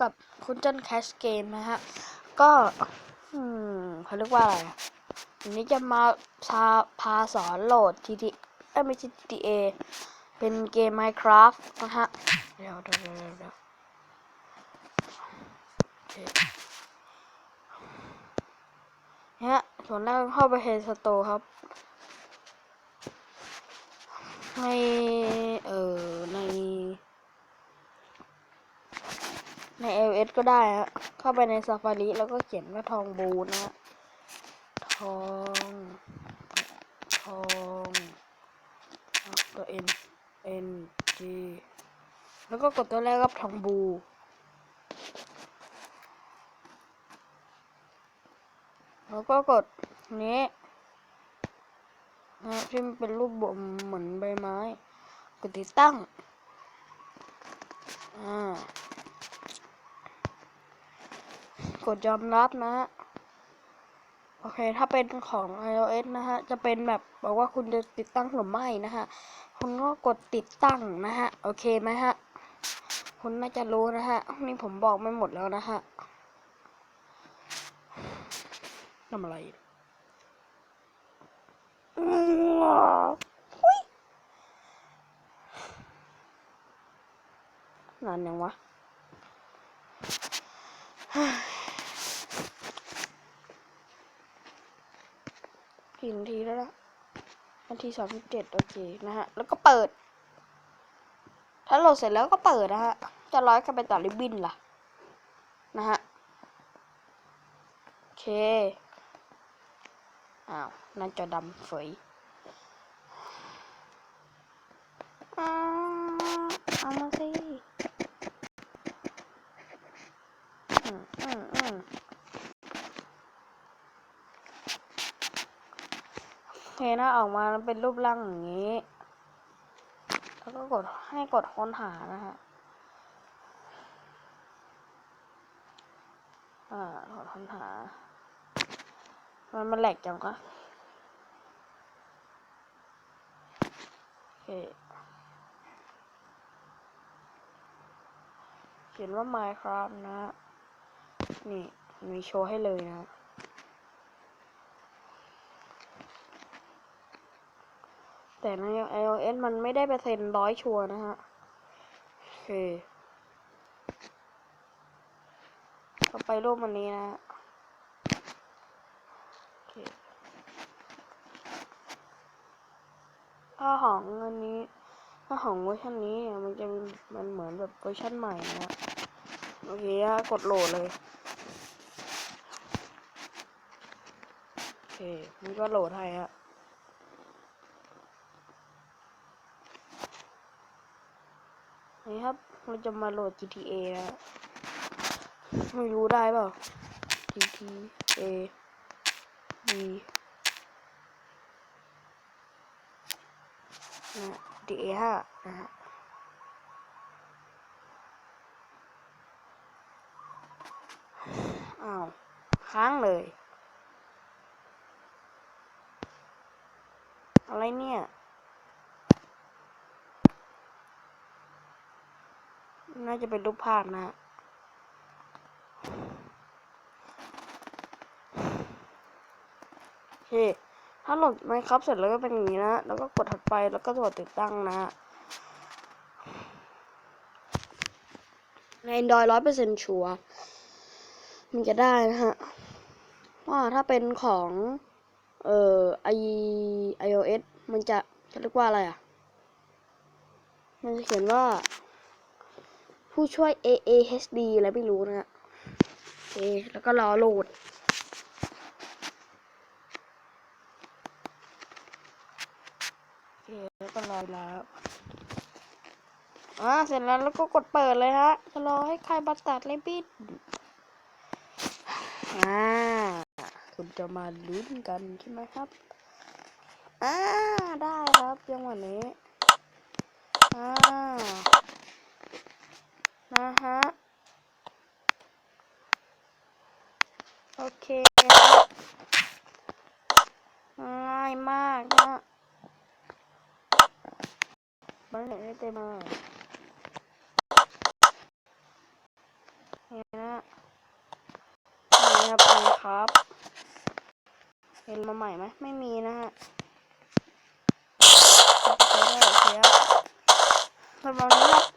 กับคุณจันแคชเกมนะฮะ ก็เขาเรียกว่าอะไรวันนี้จะมาพาพาสอนโหลด GT เอ้ยไม่ใช่ GTA เป็นเกม Minecraft นะฮะ เดี๋ยวเดี๋ยวเดี๋ยวเนี่ยฮะส่วนแรกเข้าไปเฮสโตครับ ใน เอ่อ ใน ใน iOS ก็ได้ฮะเข้าไปใน Safari แล้วก็เขียนว่าทองบูนะฮะทอง ทองแล้วตัว N N G แล้วก็กดตัวแรกกับทองบูแล้วก็กดนี้นะที่มันเป็นรูปบมเหมือนใบไม้ กดติดตั้ง อ่า กดยอมรับนะฮะ โอเค ถ้าเป็นของ iOS นะฮะ จะเป็นแบบบอกว่าคุณจะติดตั้งหรือไม่นะฮะ คุณก็กดติดตั้งนะฮะ โอเคไหมฮะ คุณน่าจะรู้นะฮะ นี่ผมบอกไม่หมดแล้วนะฮะทำอะไรนานยังวะ กี่นาทีแล้วนะนาทีสามสิบเจ็ดโอเคนะฮะ แล้วก็เปิด ถ้าโหลดเสร็จแล้วก็เปิดนะฮะ จะร้อยกันไปต่อริบบินล่ะ นะฮะ โอเค อ้าวหนั่นจอดำเฟยอ้าวเอามาสิอืมอืมอืม อเคนะออกมาเป็นรูปร่างอย่างนี้ แล้วก็กดให้กดค้นหานะฮะอ่ากดค้นหา มันมันแหลกจังคะโอเคเขียนว่า Minecraft นะ นี่มีโชว์ให้เลยนะ แต่ใน iOS มันไม่ได้เปอร์เซ็นต์ร้อยชัวร์นะฮะ โอเค ต่อไปรูปมันนี้นะฮะโอเคถ้าของอันนี้ ถ้าของเวอร์ชันนี้เนี่ยมันจะมันเหมือนแบบเวอร์ชันใหม่นะฮะโอเคฮะกดโหลดเลย โอเค มันก็โหลดให้ฮะ นี่ครับเราจะมาโหลด GTA นะไม่รู้ได้เปล่า GTA B นะ GTA ห้านะฮะอ้าว ค้างเลย อะไรเนี่ย น่าจะเป็นรูปภาพนะฮะโอเคถ้าโหลดไมครับเสร็จแล้วก็เป็นอย่างนี้นะ แล้วก็กดถัดไปแล้วก็กดติดตั้งนะฮะใน Android ร้อยเปอร์เซ็นต์ชัวมันจะได้นะฮะว่าถ้าเป็นของ เอ่อ i iOS มันจะจะเรียกว่าอะไรอะ มันจะเขียนว่า ผู้ช่วย AAHD อะไรไม่รู้นะฮะโอเค แล้วก็รอโหลด โอเค แล้วก็รอแล้วอ่าเสร็จแล้วแล้วก็กดเปิดเลยฮะ จะรอให้ใครบัตตัดเลยปิดอ่าคุณจะมาลุ้นกันใช่ไหมครับอ่าได้ครับจังหวะนี้อ่า นะฮะ โอเคง่ายมากนะมันเหลือได้เต็มมาโอเคครับนะครับ เห็นมาใหม่ไหมไม่มีนะฮะโอเรับสำหรับวันนี้ครับ